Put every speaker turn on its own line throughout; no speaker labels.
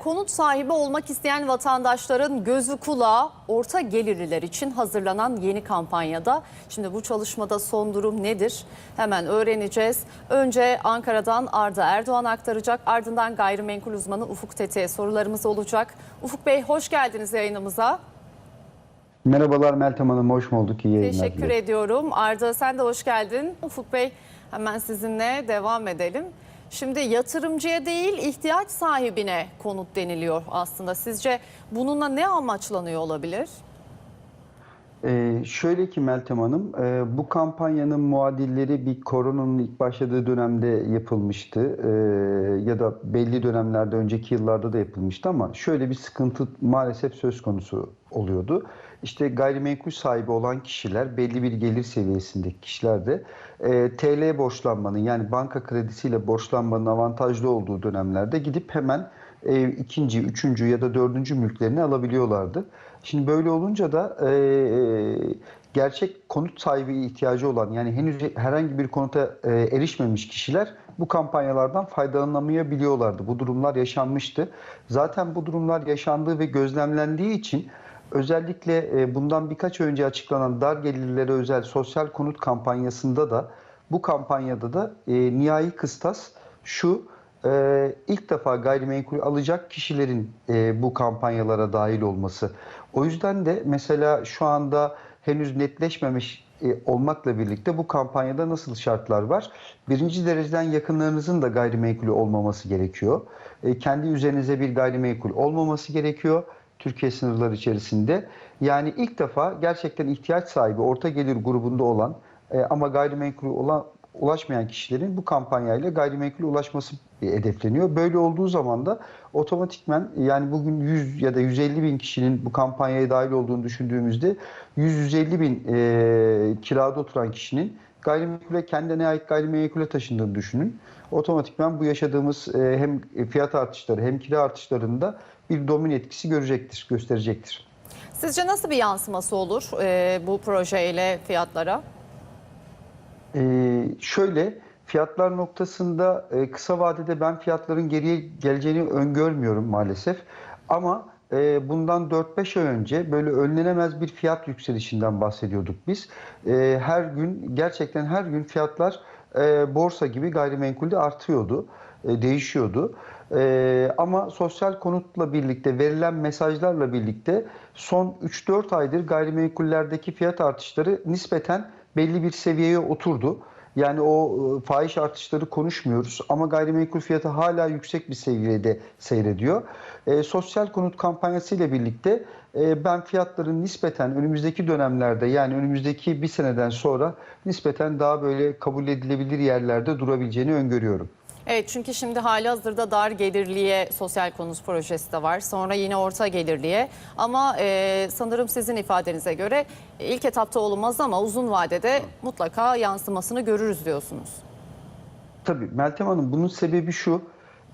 Konut sahibi olmak isteyen vatandaşların gözü kulağı orta gelirliler için hazırlanan yeni kampanyada. Şimdi bu çalışmada son durum nedir? Hemen öğreneceğiz. Önce Ankara'dan Arda Erdoğan aktaracak. Ardından gayrimenkul uzmanı Ufuk Tete'ye sorularımız olacak. Ufuk Bey hoş geldiniz yayınımıza.
Merhabalar Meltem Hanım, hoş bulduk. İyi yayınlar
Teşekkür ediyorum. Arda sen de hoş geldin. Ufuk Bey hemen sizinle devam edelim. Şimdi yatırımcıya değil ihtiyaç sahibine konut deniliyor aslında. Sizce bununla ne amaçlanıyor olabilir?
Ee, şöyle ki Meltem Hanım, e, bu kampanyanın muadilleri bir koronanın ilk başladığı dönemde yapılmıştı. Ee, ya da belli dönemlerde, önceki yıllarda da yapılmıştı ama şöyle bir sıkıntı maalesef söz konusu oluyordu. İşte gayrimenkul sahibi olan kişiler, belli bir gelir seviyesindeki kişiler de e, TL borçlanmanın yani banka kredisiyle borçlanmanın avantajlı olduğu dönemlerde gidip hemen e, ikinci, üçüncü ya da dördüncü mülklerini alabiliyorlardı. Şimdi böyle olunca da e, gerçek konut sahibi ihtiyacı olan yani henüz herhangi bir konuta e, erişmemiş kişiler bu kampanyalardan faydalanamayabiliyorlardı. Bu durumlar yaşanmıştı. Zaten bu durumlar yaşandığı ve gözlemlendiği için özellikle e, bundan birkaç önce açıklanan dar gelirlere özel sosyal konut kampanyasında da bu kampanyada da e, nihai kıstas şu e, ilk defa gayrimenkul alacak kişilerin e, bu kampanyalara dahil olması. O yüzden de mesela şu anda henüz netleşmemiş e, olmakla birlikte bu kampanyada nasıl şartlar var? Birinci dereceden yakınlarınızın da gayrimenkulü olmaması gerekiyor. E, kendi üzerinize bir gayrimenkul olmaması gerekiyor. Türkiye sınırları içerisinde. Yani ilk defa gerçekten ihtiyaç sahibi orta gelir grubunda olan e, ama gayrimenkulü olan ulaşmayan kişilerin bu kampanyayla gayrimenkule ulaşması hedefleniyor. Böyle olduğu zaman da otomatikmen yani bugün 100 ya da 150 bin kişinin bu kampanyaya dahil olduğunu düşündüğümüzde 100-150 bin e, kirada oturan kişinin gayrimenkule kendine ait gayrimenkule taşındığını düşünün. Otomatikman bu yaşadığımız e, hem fiyat artışları hem kira artışlarında bir domino etkisi görecektir, gösterecektir.
Sizce nasıl bir yansıması olur e, bu projeyle fiyatlara?
Ee, şöyle fiyatlar noktasında e, kısa vadede ben fiyatların geriye geleceğini öngörmüyorum maalesef. Ama e, bundan 4-5 ay önce böyle önlenemez bir fiyat yükselişinden bahsediyorduk biz. E, her gün gerçekten her gün fiyatlar e, borsa gibi gayrimenkulde artıyordu, e, değişiyordu. E, ama sosyal konutla birlikte verilen mesajlarla birlikte son 3-4 aydır gayrimenkullerdeki fiyat artışları nispeten belli bir seviyeye oturdu. Yani o e, fahiş artışları konuşmuyoruz ama gayrimenkul fiyatı hala yüksek bir seviyede seyrediyor. E, sosyal konut kampanyası ile birlikte e, ben fiyatların nispeten önümüzdeki dönemlerde yani önümüzdeki bir seneden sonra nispeten daha böyle kabul edilebilir yerlerde durabileceğini öngörüyorum.
Evet çünkü şimdi hali hazırda dar gelirliye sosyal konut projesi de var. Sonra yine orta gelirliye. Ama e, sanırım sizin ifadenize göre ilk etapta olmaz ama uzun vadede mutlaka yansımasını görürüz diyorsunuz.
Tabii Meltem Hanım bunun sebebi şu.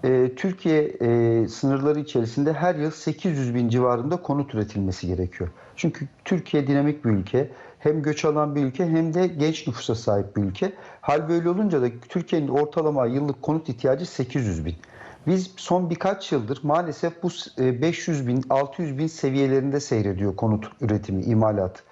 e, Türkiye e, sınırları içerisinde her yıl 800 bin civarında konut üretilmesi gerekiyor. Çünkü Türkiye dinamik bir ülke. Hem göç alan bir ülke hem de genç nüfusa sahip bir ülke. Hal böyle olunca da Türkiye'nin ortalama yıllık konut ihtiyacı 800 bin. Biz son birkaç yıldır maalesef bu e, 500 bin, 600 bin seviyelerinde seyrediyor konut üretimi, imalat.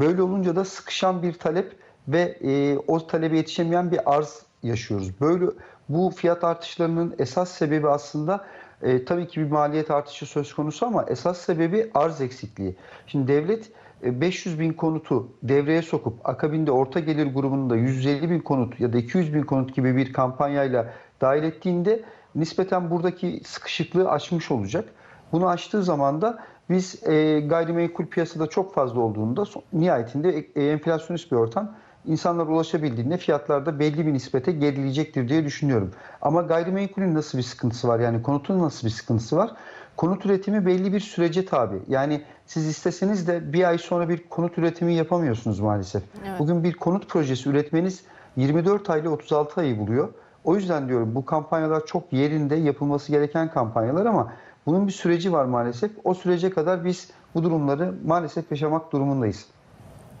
Böyle olunca da sıkışan bir talep ve e, o talebe yetişemeyen bir arz yaşıyoruz. Böyle bu fiyat artışlarının esas sebebi aslında e, tabii ki bir maliyet artışı söz konusu ama esas sebebi arz eksikliği. Şimdi devlet e, 500 bin konutu devreye sokup akabinde orta gelir grubunda 150 bin konut ya da 200 bin konut gibi bir kampanyayla dahil ettiğinde nispeten buradaki sıkışıklığı aşmış olacak. Bunu aştığı zaman da biz e, gayrimenkul piyasada çok fazla olduğunda nihayetinde e, enflasyonist bir ortam insanlar ulaşabildiğinde fiyatlarda belli bir nispete gerileyecektir diye düşünüyorum. Ama gayrimenkulün nasıl bir sıkıntısı var? Yani konutun nasıl bir sıkıntısı var? Konut üretimi belli bir sürece tabi. Yani siz isteseniz de bir ay sonra bir konut üretimi yapamıyorsunuz maalesef.
Evet.
Bugün bir konut projesi üretmeniz 24 ay ile 36 ayı buluyor. O yüzden diyorum bu kampanyalar çok yerinde yapılması gereken kampanyalar ama bunun bir süreci var maalesef. O sürece kadar biz bu durumları maalesef yaşamak durumundayız.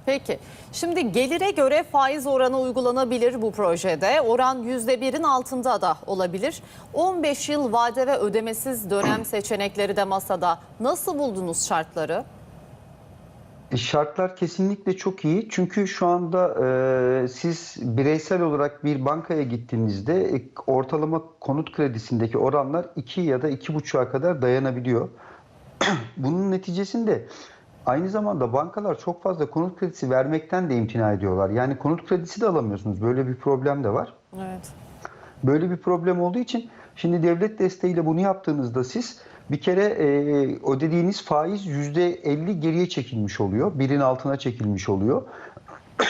Peki. Şimdi gelire göre faiz oranı uygulanabilir bu projede. Oran %1'in altında da olabilir. 15 yıl vade ve ödemesiz dönem seçenekleri de masada. Nasıl buldunuz şartları?
E, Şartlar kesinlikle çok iyi. Çünkü şu anda e, siz bireysel olarak bir bankaya gittiğinizde e, ortalama konut kredisindeki oranlar 2 ya da 2,5'a kadar dayanabiliyor. Bunun neticesinde aynı zamanda bankalar çok fazla konut kredisi vermekten de imtina ediyorlar. Yani konut kredisi de alamıyorsunuz. Böyle bir problem de var.
Evet.
Böyle bir problem olduğu için şimdi devlet desteğiyle bunu yaptığınızda siz bir kere e, ödediğiniz faiz %50 geriye çekilmiş oluyor. Birin altına çekilmiş oluyor.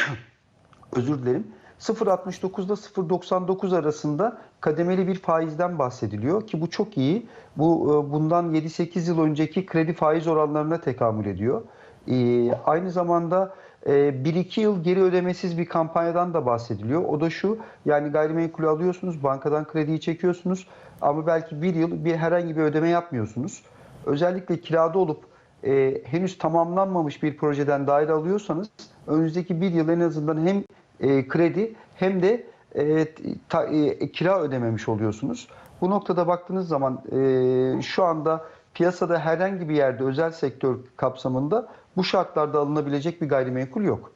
Özür dilerim. 0.69 ile 0.99 arasında kademeli bir faizden bahsediliyor ki bu çok iyi. Bu e, bundan 7-8 yıl önceki kredi faiz oranlarına tekamül ediyor. E, aynı zamanda e, 1-2 yıl geri ödemesiz bir kampanyadan da bahsediliyor. O da şu yani gayrimenkulü alıyorsunuz, bankadan krediyi çekiyorsunuz ama belki bir yıl bir herhangi bir ödeme yapmıyorsunuz. Özellikle kirada olup e, henüz tamamlanmamış bir projeden daire alıyorsanız önümüzdeki bir yıl en azından hem e, kredi hem de e, ta- e, kira ödememiş oluyorsunuz. Bu noktada baktığınız zaman e, şu anda piyasada herhangi bir yerde özel sektör kapsamında bu şartlarda alınabilecek bir gayrimenkul yok.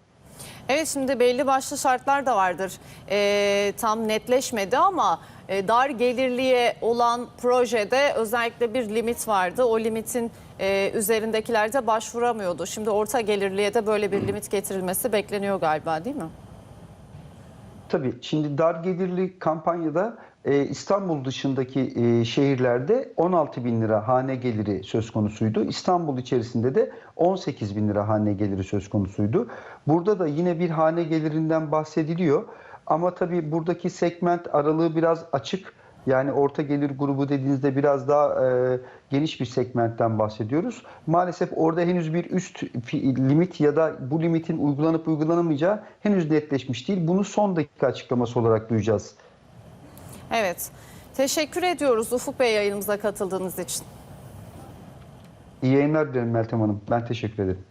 Evet şimdi belli başlı şartlar da vardır. Ee, tam netleşmedi ama e, dar gelirliye olan projede özellikle bir limit vardı. O limitin e, üzerindekiler de başvuramıyordu. Şimdi orta gelirliye de böyle bir limit getirilmesi bekleniyor galiba değil mi?
Tabii şimdi dar gelirli kampanyada e, İstanbul dışındaki e, şehirlerde 16 bin lira hane geliri söz konusuydu. İstanbul içerisinde de 18 bin lira hane geliri söz konusuydu. Burada da yine bir hane gelirinden bahsediliyor. Ama tabii buradaki segment aralığı biraz açık. Yani orta gelir grubu dediğinizde biraz daha e, geniş bir segmentten bahsediyoruz. Maalesef orada henüz bir üst limit ya da bu limitin uygulanıp uygulanamayacağı henüz netleşmiş değil. Bunu son dakika açıklaması olarak duyacağız.
Evet. Teşekkür ediyoruz Ufuk Bey yayınımıza katıldığınız için.
İyi yayınlar dilerim Meltem Hanım. Ben teşekkür ederim.